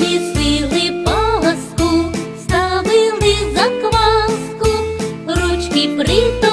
містили полоску, ставили закваску, ручки при.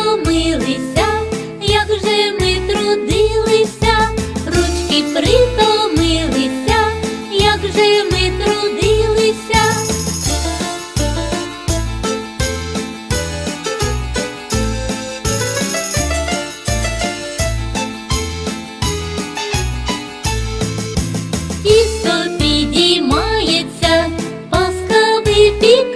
Beep.